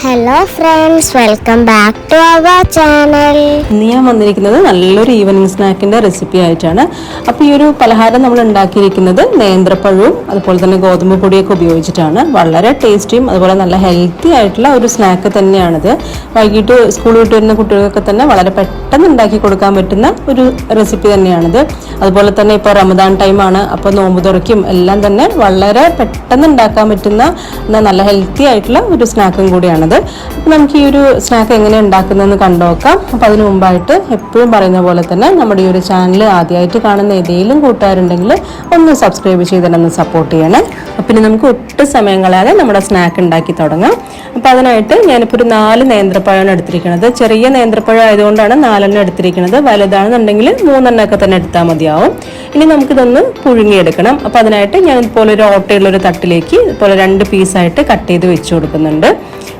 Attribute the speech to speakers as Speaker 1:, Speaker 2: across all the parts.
Speaker 1: Hello. Hello friends welcome back to our channel
Speaker 2: ഇന്ന് ഞാൻ വന്നിരിക്കുന്നത് നല്ലൊരു ഈവനിങ് സ്നാക്കിന്റെ റെസിപ്പി ആയിട്ടാണ്. അപ്പോൾ ഈ ഒരു പലഹാരം നമ്മൾ ഉണ്ടാക്കിയിരിക്കുന്നത് നേന്ത്രപ്പഴവും അതുപോലെ തന്നെ ഗോതമ്പ് പൊടിയൊക്കെ ഉപയോഗിച്ചിട്ടാണ്. വളരെ ടേസ്റ്റിയും അതുപോലെ നല്ല ഹെൽത്തി ആയിട്ടുള്ള ഒരു സ്നാക്ക് തന്നെയാണിത്. വൈകിട്ട് സ്കൂളിൽ വിട്ട് വരുന്ന കുട്ടികൾക്കൊക്കെ തന്നെ വളരെ പെട്ടെന്ന് ഉണ്ടാക്കി കൊടുക്കാൻ പറ്റുന്ന ഒരു റെസിപ്പി തന്നെയാണിത്. അതുപോലെ തന്നെ ഇപ്പോൾ റമദാൻ ടൈമാണ് അപ്പോൾ നോമ്പ് തുറയ്ക്കും എല്ലാം തന്നെ വളരെ പെട്ടെന്ന് ഉണ്ടാക്കാൻ പറ്റുന്ന നല്ല ഹെൽത്തി ആയിട്ടുള്ള ഒരു സ്നാക്കും കൂടിയാണിത്. അപ്പോൾ നമുക്ക് ഈ ഒരു സ്നാക്ക് എങ്ങനെ ഉണ്ടാക്കുന്നതെന്ന് കണ്ടുനോക്കാം. അപ്പോൾ അതിന് മുമ്പായിട്ട് എപ്പോഴും പറയുന്ന പോലെ തന്നെ നമ്മുടെ ഈ ഒരു ചാനൽ ആദ്യമായിട്ട് കാണുന്ന ഏതെങ്കിലും കൂട്ടുകാരുണ്ടെങ്കിൽ ഒന്ന് സബ്സ്ക്രൈബ് ചെയ്ത് ചെയ്തിട്ടൊന്ന് സപ്പോർട്ട് ചെയ്യണം. പിന്നെ നമുക്ക് ഒട്ടും സമയം കളയാതെ നമ്മുടെ സ്നാക്ക് ഉണ്ടാക്കി തുടങ്ങാം. അപ്പോൾ അതിനായിട്ട് ഞാനിപ്പോൾ ഒരു നാല് നേന്ത്രപ്പഴമാണ് എടുത്തിരിക്കുന്നത് ചെറിയ നേന്ത്രപ്പഴം ആയതുകൊണ്ടാണ് നാലെണ്ണം എടുത്തിരിക്കുന്നത് വലുതാണെന്നുണ്ടെങ്കിൽ മൂന്നെണ്ണമൊക്കെ തന്നെ എടുത്താൽ മതിയാവും. ഇനി നമുക്കിതൊന്ന് പുഴുങ്ങിയെടുക്കണം. അപ്പോൾ അതിനായിട്ട് ഞാൻ ഇതുപോലെ ഒരു ഓട്ടയുള്ള ഒരു തട്ടിലേക്ക് ഇതുപോലെ രണ്ട് പീസായിട്ട് കട്ട് ചെയ്ത് വെച്ച് കൊടുക്കുന്നുണ്ട്.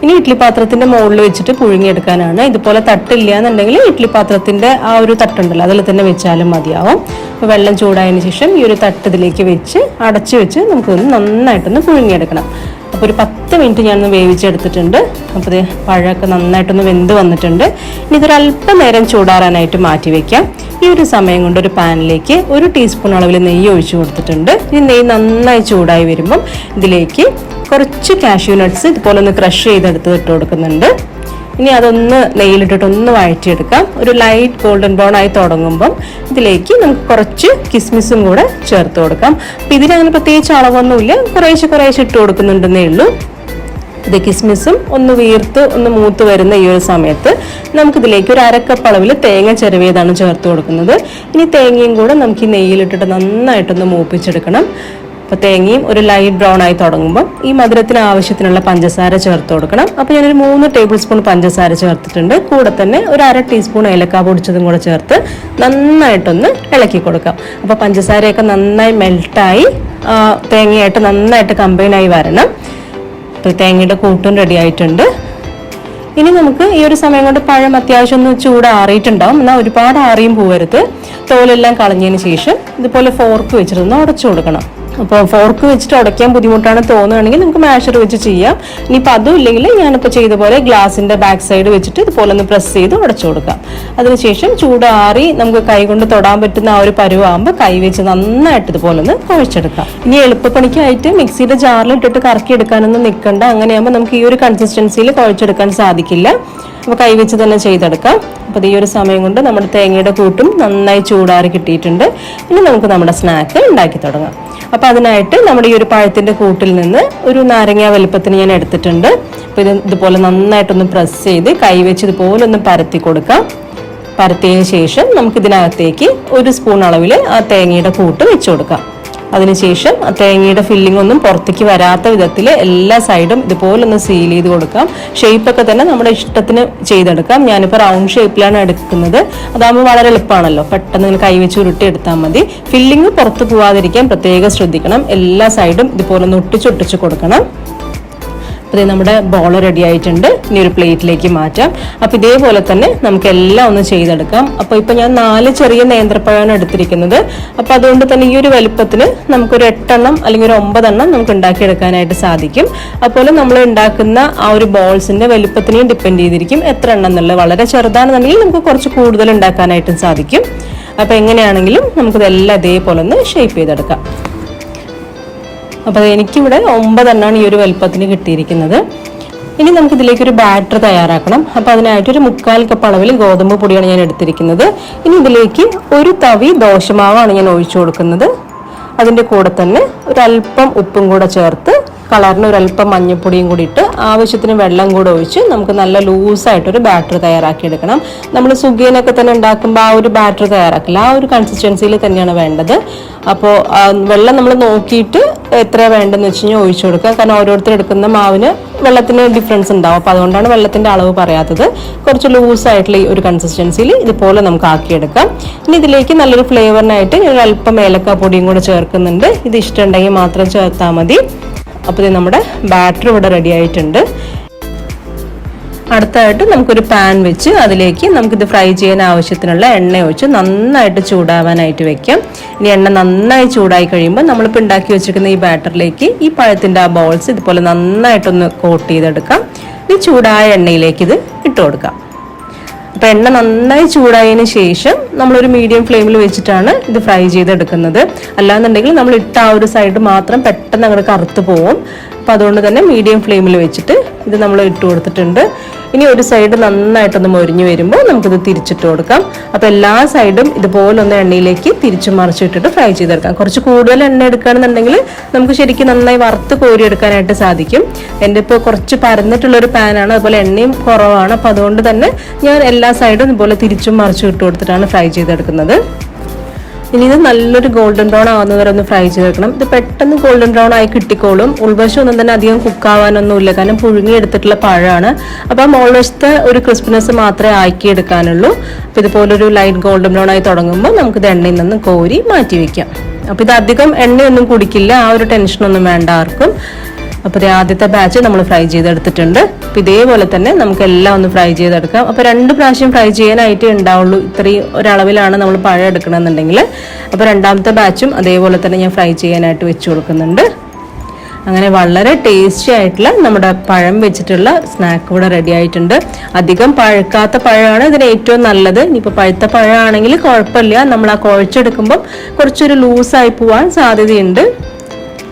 Speaker 2: ഇനി ഇഡ്ഡലി പാത്രത്തിന്റെ മുകളിൽ വെച്ചിട്ട് പുഴുങ്ങിയെടുക്കാനാണ്. ഇതുപോലെ തട്ടില്ല എന്നുണ്ടെങ്കിൽ ഇഡ്ഡലി പാത്രത്തിന്റെ ആ ഒരു തട്ടുണ്ടല്ലോ അതിൽ തന്നെ വെച്ചാലും മതിയാവും. അപ്പോൾ വെള്ളം ചൂടായതിന് ശേഷം ഈ ഒരു തട്ട് ഇതിലേക്ക് വെച്ച് അടച്ചു വെച്ച് നമുക്കൊന്ന് നന്നായിട്ടൊന്ന് പുഴുങ്ങിയെടുക്കണം. അപ്പോൾ ഒരു പത്ത് മിനിറ്റ് ഞാനൊന്ന് വേവിച്ചെടുത്തിട്ടുണ്ട്. അപ്പോൾ ഇത് പഴമൊക്കെ നന്നായിട്ടൊന്ന് വെന്ത് വന്നിട്ടുണ്ട്. ഇനി ഇതൊരു അല്പം നേരം ചൂടാറാനായിട്ട് മാറ്റി വയ്ക്കാം ഈ ഒരു സമയം കൊണ്ട് ഒരു പാനിലേക്ക് ഒരു ടീസ്പൂൺ അളവിൽ നെയ്യ് ഒഴിച്ചു കൊടുത്തിട്ടുണ്ട്. ഈ നെയ്യ് നന്നായി ചൂടായി വരുമ്പം ഇതിലേക്ക് കുറച്ച് കാഷ്യൂ നട്ട്സ് ഇതുപോലെ ഒന്ന് ക്രഷ് ചെയ്തെടുത്ത് ഇട്ട് കൊടുക്കുന്നുണ്ട്. ഇനി അതൊന്ന് നെയ്യിലിട്ടിട്ട് ഒന്ന് വഴറ്റിയെടുക്കാം. ഒരു ലൈറ്റ് ഗോൾഡൻ ബ്രൗൺ ആയി തുടങ്ങുമ്പം ഇതിലേക്ക് നമുക്ക് കുറച്ച് കിസ്മിസും കൂടെ ചേർത്ത് കൊടുക്കാം. അപ്പം ഇതിനങ്ങനെ പ്രത്യേകിച്ച് അളവൊന്നുമില്ല. കുറേശ്ശെ കുറേശ്ശെ ഇട്ട് കൊടുക്കുന്നുണ്ടെന്നേ ഉള്ളൂ. ഇത് കിസ്മിസും ഒന്ന് വീർത്ത് ഒന്ന് മൂത്ത് വരുന്ന ഈ ഒരു സമയത്ത് നമുക്കിതിലേക്ക് ഒരു അരക്കപ്പ് അളവിൽ തേങ്ങ ചെറുവിയതാണ് ചേർത്ത് കൊടുക്കുന്നത്. ഇനി തേങ്ങയും കൂടെ നമുക്ക് ഈ നെയ്യിലിട്ടിട്ട് നന്നായിട്ടൊന്ന് മൂപ്പിച്ചെടുക്കണം. അപ്പോൾ തേങ്ങയും ഒരു ലൈറ്റ് ബ്രൗൺ ആയി തുടങ്ങുമ്പോൾ ഈ മധുരത്തിന് ആവശ്യത്തിനുള്ള പഞ്ചസാര ചേർത്ത് കൊടുക്കണം. അപ്പോൾ ഞാനൊരു മൂന്ന് ടേബിൾ സ്പൂൺ പഞ്ചസാര ചേർത്തിട്ടുണ്ട്. കൂടെ തന്നെ ഒരു അര ടീസ്പൂൺ ഏലക്ക പൊടിച്ചതും കൂടെ ചേർത്ത് നന്നായിട്ടൊന്ന് ഇളക്കി കൊടുക്കാം. അപ്പോൾ പഞ്ചസാരയൊക്കെ നന്നായി മെൽട്ടായി തേങ്ങയായിട്ട് നന്നായിട്ട് കമ്പൈനായി വരണം. അപ്പോൾ തേങ്ങയുടെ കൂട്ടും റെഡി ആയിട്ടുണ്ട്. ഇനി നമുക്ക് ഈ ഒരു സമയം കൊണ്ട് പഴം അത്യാവശ്യം ഒന്ന് ചൂട് ആറിയിട്ടുണ്ടാവും. എന്നാൽ ഒരുപാട് ആറിയും പോകരുത് തോലെല്ലാം കളഞ്ഞതിന് ശേഷം ഇതുപോലെ ഫോർക്ക് വെച്ചിട്ടൊന്ന് ഉടച്ചു കൊടുക്കണം. അപ്പോൾ ഫോർക്ക് വെച്ചിട്ട് ഉടയ്ക്കാൻ ബുദ്ധിമുട്ടാണ് തോന്നുകയാണെങ്കിൽ നമുക്ക് മാഷർ വെച്ച് ചെയ്യാം. ഇനിയിപ്പോൾ അതും ഇല്ലെങ്കിൽ ഞാനിപ്പോൾ ചെയ്ത പോലെ ഗ്ലാസിന്റെ ബാക്ക് സൈഡ് വെച്ചിട്ട് ഇതുപോലെ ഒന്ന് പ്രസ് ചെയ്ത് ഉടച്ചു കൊടുക്കാം. അതിനുശേഷം ചൂടാറി നമുക്ക് കൈ കൊണ്ട് തൊടാൻ പറ്റുന്ന ആ ഒരു പരുവാകുമ്പോൾ കൈ വെച്ച് നന്നായിട്ട് ഇതുപോലെ ഒന്ന് കുഴച്ചെടുക്കാം. ഇനി എളുപ്പപ്പണിക്കായിട്ട് മിക്സിയുടെ ജാറിലിട്ടിട്ട് കറക്കി എടുക്കാനൊന്നും നിൽക്കണ്ട. അങ്ങനെയാകുമ്പോൾ നമുക്ക് ഈ ഒരു കൺസിസ്റ്റൻസിയിൽ കുഴച്ചെടുക്കാൻ സാധിക്കില്ല. അപ്പോൾ കൈ വെച്ച് തന്നെ ചെയ്തെടുക്കാം. അപ്പോൾ ഈ ഒരു സമയം കൊണ്ട് നമ്മുടെ തേങ്ങയുടെ കൂട്ടും നന്നായി ചൂടാറി കിട്ടിയിട്ടുണ്ട്. ഇനി നമുക്ക് നമ്മുടെ സ്നാക്ക് ഉണ്ടാക്കി തുടങ്ങാം. അപ്പോൾ അതിനായിട്ട് നമ്മുടെ ഈ ഒരു പഴത്തിന്റെ കൂട്ടിൽ നിന്ന് ഒരു നാരങ്ങ വലുപ്പത്തിന് ഞാൻ എടുത്തിട്ടുണ്ട്. അപ്പോൾ ഇത് ഇതുപോലെ നന്നായിട്ടൊന്ന് പ്രസ് ചെയ്ത് കൈ വെച്ച് ഇതുപോലെ ഒന്ന് പരത്തി കൊടുക്കാം. പരത്തിയതിന് ശേഷം നമുക്ക് ഇതിനകത്തേക്ക് ഒരു സ്പൂൺ അളവിൽ ആ തേങ്ങയുടെ കൂട്ട് വെച്ച് കൊടുക്കാം. അതിനുശേഷം തേങ്ങയുടെ ഫില്ലിംഗ് ഒന്നും പുറത്തേക്ക് വരാത്ത വിധത്തിൽ എല്ലാ സൈഡും ഇതുപോലെ ഒന്ന് സീൽ ചെയ്ത് കൊടുക്കാം. ഷേപ്പൊക്കെ തന്നെ നമ്മുടെ ഇഷ്ടത്തിന് ചെയ്തെടുക്കാം. ഞാനിപ്പോൾ റൗണ്ട് ഷേപ്പിലാണ് എടുക്കുന്നത്. അതാകുമ്പോൾ വളരെ എളുപ്പമാണല്ലോ. പെട്ടെന്ന് ഇങ്ങനെ കൈവച്ച് ഉരുട്ടി എടുത്താൽ മതി. ഫില്ലിംഗ് പുറത്ത് പോവാതിരിക്കാൻ പ്രത്യേകം ശ്രദ്ധിക്കണം. എല്ലാ സൈഡും ഇതുപോലെ ഒന്ന് ഒട്ടിച്ചൊട്ടിച്ച് കൊടുക്കണം. അപ്പോൾ നമ്മുടെ ബോൾ റെഡി ആയിട്ടുണ്ട്. ഇനി ഒരു പ്ലേറ്റിലേക്ക് മാറ്റാം. അപ്പോൾ ഇതേപോലെ തന്നെ നമുക്ക് എല്ലാം ഒന്ന് ചെയ്തെടുക്കാം. അപ്പോൾ ഇപ്പോൾ ഞാൻ നാല് ചെറിയ നേന്ത്രപ്പഴമാണ് എടുത്തിരിക്കുന്നത്. അപ്പോൾ അതുകൊണ്ട് തന്നെ ഈ ഒരു വലുപ്പത്തിന് നമുക്കൊരു എട്ടെണ്ണം അല്ലെങ്കിൽ ഒരു ഒമ്പതെണ്ണം നമുക്ക് ഉണ്ടാക്കിയെടുക്കാനായിട്ട് സാധിക്കും. അതുപോലെ നമ്മൾ ഉണ്ടാക്കുന്ന ആ ഒരു ബോൾസിന്റെ വലുപ്പത്തിനെയും ഡിപ്പെൻഡ് ചെയ്തിരിക്കും എത്ര എണ്ണം എന്നുള്ളത്. വളരെ ചെറുതാണെന്നുണ്ടെങ്കിൽ നമുക്ക് കുറച്ച് കൂടുതൽ ഉണ്ടാക്കാനായിട്ടും സാധിക്കും. അപ്പോൾ എങ്ങനെയാണെങ്കിലും നമുക്കിതെല്ലാം ഇതേപോലെ ഒന്ന് ഷേപ്പ് ചെയ്തെടുക്കാം. അപ്പോൾ എനിക്കിവിടെ ഒമ്പതെണ്ണമാണ് ഈ ഒരു വലുപ്പത്തിന് കിട്ടിയിരിക്കുന്നത്. ഇനി നമുക്ക് ഇതിലേക്ക് ഒരു ബാറ്റർ തയ്യാറാക്കണം. അപ്പോൾ അതിനായിട്ട് ഒരു മുക്കാൽ കപ്പ് അളവിൽ ഗോതമ്പ് പൊടിയാണ് ഞാൻ എടുത്തിരിക്കുന്നത്. ഇനി ഇതിലേക്ക് ഒരു തവി ദോശമാവാണ് ഞാൻ ഒഴിച്ചു കൊടുക്കുന്നത്. അതിന്റെ കൂടെ തന്നെ ഒരല്പം ഉപ്പും കൂടെ ചേർത്ത് കളറിന് ഒരു അല്പം മഞ്ഞൾപ്പൊടിയും കൂടി ഇട്ട് ആവശ്യത്തിന് വെള്ളം കൂടെ ഒഴിച്ച് നമുക്ക് നല്ല ലൂസായിട്ടൊരു ബാറ്റർ തയ്യാറാക്കി എടുക്കണം നമ്മൾ സുഗിയനൊക്കെ തന്നെ ഉണ്ടാക്കുമ്പോൾ ആ ഒരു ബാറ്റർ തയ്യാറാക്കില്ല. ആ ഒരു കൺസിസ്റ്റൻസിയിൽ തന്നെയാണ് വേണ്ടത്. അപ്പോൾ വെള്ളം നമ്മൾ നോക്കിയിട്ട് എത്ര വേണ്ടെന്ന് വെച്ച് കഴിഞ്ഞാൽ ഒഴിച്ചു കൊടുക്കുക. കാരണം ഓരോരുത്തർ എടുക്കുന്ന മാവിന് വെള്ളത്തിന് ഡിഫറൻസ് ഉണ്ടാവും. അപ്പോൾ അതുകൊണ്ടാണ് വെള്ളത്തിന്റെ അളവ് പറയാത്തത്. കുറച്ച് ലൂസായിട്ടുള്ള ഈ ഒരു കൺസിസ്റ്റൻസിയിൽ ഇതുപോലെ നമുക്ക് ആക്കിയെടുക്കാം. ഇനി ഇതിലേക്ക് നല്ലൊരു ഫ്ലേവറിനായിട്ട് ഞാൻ അല്പം ഏലക്ക പൊടിയും കൂടെ ചേർക്കുന്നുണ്ട്. ഇത് ഇഷ്ടമുണ്ടെങ്കിൽ മാത്രം ചേർത്താൽ മതി. അപ്പോൾ നമ്മുടെ ബാറ്റർ ഇവിടെ റെഡി ആയിട്ടുണ്ട്. അടുത്തായിട്ട് നമുക്കൊരു പാൻ വെച്ച് അതിലേക്ക് നമുക്കിത് ഫ്രൈ ചെയ്യാൻ ആവശ്യത്തിനുള്ള എണ്ണ ഒഴിച്ച് നന്നായിട്ട് ചൂടാവാനായിട്ട് വെക്കാം. ഇനി എണ്ണ നന്നായി ചൂടായി കഴിയുമ്പോൾ നമ്മളിപ്പോൾ ഉണ്ടാക്കി വെച്ചിരിക്കുന്ന ഈ ബാറ്ററിലേക്ക് ഈ പഴത്തിന്റെ ആ ബോൾസ് ഇതുപോലെ നന്നായിട്ടൊന്ന് കോട്ട് ചെയ്തെടുക്കാം. ഈ ചൂടായ എണ്ണയിലേക്ക് ഇത് ഇട്ട് കൊടുക്കാം. അപ്പോൾ എണ്ണ നന്നായി ചൂടായതിനു ശേഷം നമ്മളൊരു മീഡിയം ഫ്ലെയിമിൽ വെച്ചിട്ടാണ് ഇത് ഫ്രൈ ചെയ്തെടുക്കുന്നത്. അല്ലാന്നുണ്ടെങ്കിൽ നമ്മൾ ഇട്ട ആ ഒരു സൈഡ് മാത്രം പെട്ടെന്ന് അങ്ങോട്ട് കറുത്ത് പോവും. അപ്പോൾ അതുകൊണ്ട് തന്നെ മീഡിയം ഫ്ലെയിമിൽ വെച്ചിട്ട് ഇത് നമ്മൾ ഇട്ട് കൊടുത്തിട്ടുണ്ട്. ഇനി ഒരു സൈഡ് നന്നായിട്ടൊന്ന് മൊരിഞ്ഞു വരുമ്പോൾ നമുക്കിത് തിരിച്ചിട്ട് കൊടുക്കാം. അപ്പോൾ എല്ലാ സൈഡും ഇതുപോലെ ഒന്ന് എണ്ണയിലേക്ക് തിരിച്ചു മറിച്ചിട്ടിട്ട് ഫ്രൈ ചെയ്തെടുക്കാം. കുറച്ച് കൂടുതൽ എണ്ണ എടുക്കുകയാണെന്നുണ്ടെങ്കിൽ നമുക്ക് ശരിക്കും നന്നായി വറുത്ത് കോരി എടുക്കാനായിട്ട് സാധിക്കും. എന്റെ ഇപ്പോൾ കുറച്ച് പരന്നിട്ടുള്ളൊരു പാനാണ് അതുപോലെ എണ്ണയും കുറവാണ്. അപ്പോൾ അതുകൊണ്ട് തന്നെ ഞാൻ എല്ലാ സൈഡും ഇതുപോലെ തിരിച്ചും മറിച്ചും ഇട്ട് കൊടുത്തിട്ടാണ് ഫ്രൈ ചെയ്തെടുക്കുന്നത്. ഇനി ഇത് നല്ലൊരു ഗോൾഡൻ ബ്രൗൺ ആവുന്നത് വരെ ഒന്ന് ഫ്രൈ ചെയ്തെടുക്കണം ഇത് പെട്ടെന്ന് ഗോൾഡൻ ബ്രൗൺ ആയി കിട്ടിക്കോളും. ഉൾവശം ഒന്നും തന്നെ അധികം കുക്ക് ആവാനൊന്നുമില്ല. കാരണം പുഴുങ്ങി എടുത്തിട്ടുള്ള പഴമാണ്. അപ്പം ആ മുകൾവശത്തെ ഒരു ക്രിസ്പിനെസ് മാത്രമേ ആക്കി എടുക്കാനുള്ളൂ അപ്പം ഇതുപോലൊരു ലൈറ്റ് ഗോൾഡൻ ബ്രൗൺ ആയി തുടങ്ങുമ്പോൾ നമുക്കിത് എണ്ണയിൽ നിന്ന് കോരി മാറ്റി വെക്കാം. അപ്പം ഇത് അധികം എണ്ണയൊന്നും കുടിക്കില്ല. ആ ഒരു ടെൻഷനൊന്നും വേണ്ട ആർക്കും. അപ്പോൾ ആദ്യത്തെ ബാച്ച് നമ്മൾ ഫ്രൈ ചെയ്തെടുത്തിട്ടുണ്ട്. അപ്പോൾ ഇതേപോലെ തന്നെ നമുക്ക് എല്ലാം ഒന്ന് ഫ്രൈ ചെയ്തെടുക്കാം. അപ്പോൾ രണ്ട് പ്രാവശ്യം ഫ്രൈ ചെയ്യാനായിട്ട് ഉണ്ടാവുള്ളൂ. ഇത്രയും ഒരളവിലാണ് നമ്മൾ പഴം എടുക്കണമെന്നുണ്ടെങ്കിൽ അപ്പോൾ രണ്ടാമത്തെ ബാച്ചും അതേപോലെ തന്നെ ഞാൻ ഫ്രൈ ചെയ്യാനായിട്ട് വെച്ച് കൊടുക്കുന്നുണ്ട്. അങ്ങനെ വളരെ ടേസ്റ്റി ആയിട്ടുള്ള നമ്മുടെ പഴം വെച്ചിട്ടുള്ള സ്നാക്ക് ഇവിടെ റെഡി ആയിട്ടുണ്ട്. അധികം പഴുക്കാത്ത പഴമാണ് ഇതിന് ഏറ്റവും നല്ലത്. ഇനിയിപ്പോൾ പഴുത്ത പഴമാണെങ്കിൽ കുഴപ്പമില്ല. നമ്മൾ ആ കുഴച്ചെടുക്കുമ്പം കുറച്ചൊരു ലൂസായി പോവാൻ സാധ്യതയുണ്ട്.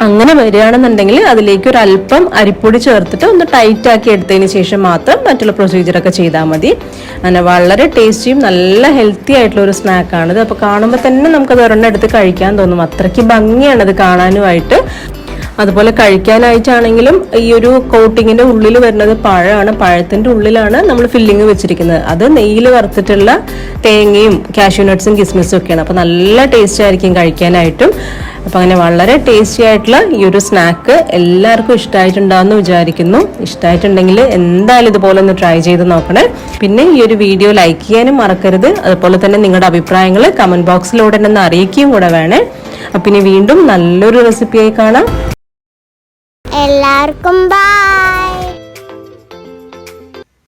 Speaker 2: അങ്ങനെ വരികയാണെന്നുണ്ടെങ്കിൽ അതിലേക്ക് ഒരു അല്പം അരിപ്പൊടി ചേർത്തിട്ട് ഒന്ന് ടൈറ്റ് ആക്കി എടുത്തതിന് ശേഷം മാത്രം മറ്റുള്ള പ്രൊസീജിയറൊക്കെ ചെയ്താൽ മതി. അങ്ങനെ വളരെ ടേസ്റ്റിയും നല്ല ഹെൽത്തി ആയിട്ടുള്ള ഒരു സ്നാക്കാണിത് അപ്പോൾ കാണുമ്പോൾ തന്നെ നമുക്കത് ഒരെണ്ണം എടുത്ത് കഴിക്കാൻ തോന്നും. അത്രയ്ക്ക് ഭംഗിയാണ് അത് കാണാനുമായിട്ട്. അതുപോലെ കഴിക്കാനായിട്ടാണെങ്കിലും ഈ ഒരു കോട്ടിങ്ങിന്റെ ഉള്ളിൽ വരുന്നത് പഴമാണ്. പഴത്തിന്റെ ഉള്ളിലാണ് നമ്മൾ ഫില്ലിങ് വെച്ചിരിക്കുന്നത്. അത് നെയ്യിൽ വറുത്തിട്ടുള്ള തേങ്ങയും കാഷ്യൂ നട്ട്സും കിസ്മിസും ഒക്കെയാണ്. അപ്പോൾ നല്ല ടേസ്റ്റ് ആയിരിക്കും കഴിക്കാനായിട്ടും. അപ്പോൾ അങ്ങനെ വളരെ ടേസ്റ്റി ആയിട്ടുള്ള ഈ ഒരു സ്നാക്ക് എല്ലാവർക്കും ഇഷ്ടമായിട്ടുണ്ടാവുമെന്ന് വിചാരിക്കുന്നു. ഇഷ്ടമായിട്ടുണ്ടെങ്കിൽ എന്തായാലും ഇതുപോലെ ഒന്ന് ട്രൈ ചെയ്ത് നോക്കണേ. പിന്നെ ഈ ഒരു വീഡിയോ ലൈക്ക് ചെയ്യാനും മറക്കരുത്. അതുപോലെ തന്നെ നിങ്ങളുടെ അഭിപ്രായങ്ങൾ കമന്റ് ബോക്സിലൂടെ തന്നെ അറിയിക്കുകയും കൂടെ വേണേ. അപ്പം ഇനി വീണ്ടും നല്ലൊരു റെസിപ്പിയായി കാണാം.
Speaker 1: എല്ലാവർക്കും ബൈ